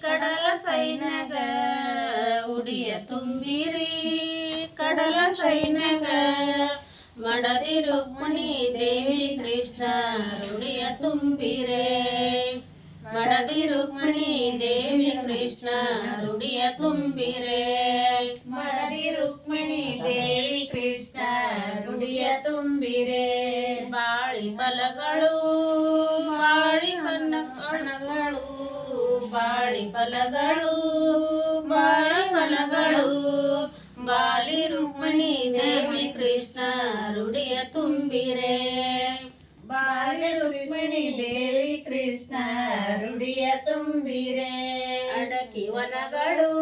ಕಡಲ ಸೈನ್ಯಗ ಉಡಿಯ ತುಂಬಿರಿ. ಕಡಲ ಸೈನ್ಯಗ ಮಡದಿ ರುಕ್ಮಿಣಿ ದೇವಿ ಕೃಷ್ಣ ಉಡಿಯ ತುಂಬಿರೆ. ಮಡದಿ ರುಕ್ಮಿಣಿ ದೇವಿ ಕೃಷ್ಣ ರುಡಿಯ ತುಂಬಿರೆ. ಮಡದಿ ರುಕ್ಮಿಣಿ ದೇವಿ ಕೃಷ್ಣ ರುಡಿಯ ತುಂಬಿರೆ. ಬಾಳಿ ಬಲಗಳು, ಬಾಳಿ ಬಣ್ಣ ಬಾಳಿ ಫಲಗಳು ಬಾಳಿ ಫಲಗಳು. ಬಾಲಿ ರುಕ್ಮಿಣಿ ದೇವಿ ಕೃಷ್ಣ ರುಡಿಯ ತುಂಬಿರೆ. ಬಾಲಿ ರುಕ್ಮಿಣಿ ದೇವಿ ಕೃಷ್ಣ ರುಡಿಯ ತುಂಬಿರೆ. ಅಡಕಿ ವನಗಳು,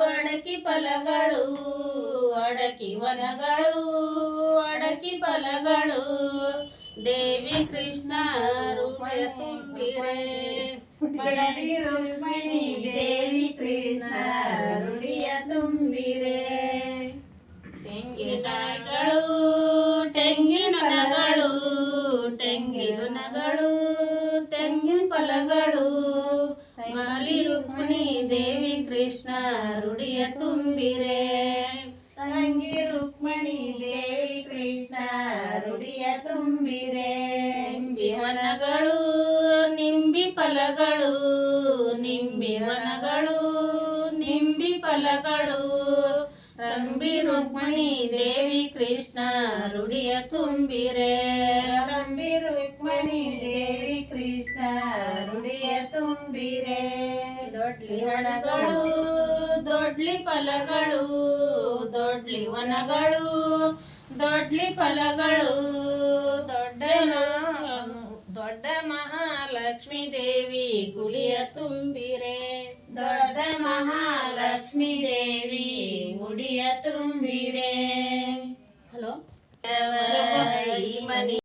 ಅಡಕಿ ಫಲಗಳು, ಅಡಕಿ ವನಗಳು, ಅಡಕಿ ಫಲಗಳು. ದೇವಿ ಕೃಷ್ಣ ತುಂಬಿರೆ ಮಡದಿ ರುಕ್ಮಿಣಿ ದೇವಿ ಕೃಷ್ಣ ರುಡಿಯ ತುಂಬಿರೆ ತೆಂಗಿನಗಳು ತೆಂಗಿನಗಳು ತೆಂಗಿನಗಳು ತೆಂಗಿನ ಫಲಗಳು ಮಲಿ ರುಕ್ಮಿಣಿ ದೇವಿ ಕೃಷ್ಣ ರುಡಿಯ ತುಂಬಿರೆ ತಂಗಿ ರುಕ್ಮಿಣಿ ದೇವಿ ಕೃಷ್ಣ ರುಡಿಯ ತುಂಬಿರೆ ನಿಂಬಿ ವನಗಳು ನಿಂಬಿ ಫಲಗಳು ನಿಂಬಿ ವನಗಳು ನಿಂಬಿ ಫಲಗಳು. ರಂಬಿ ರುಕ್ಮಿಣಿ ದೇವಿ ಕೃಷ್ಣ ರುಡಿಯ ತುಂಬಿರೆ. ರಂಬಿ ರುಕ್ಮಿಣಿ ದೇವಿ ಕೃಷ್ಣ ರುಡಿಯ ತುಂಬಿರೆ. ದೊಡ್ಲಿ ವನಗಳು ದೊಡ್ಲಿ ಫಲಗಳು ದೊಡ್ಲಿ ವನಗಳು ದೊಡ್ಲಿ ಫಲಗಳು ಮಹಾಲಕ್ಷ್ಮೀ ದೇವಿ ಗುಡಿಯ ತುಂಬಿರೆ ದೊಡ್ಡ ಮಹಾಲಕ್ಷ್ಮಿ ದೇವಿ ಉಡಿಯ ತುಂಬಿರೆ ಹಲೋ ಈ ಮನಿ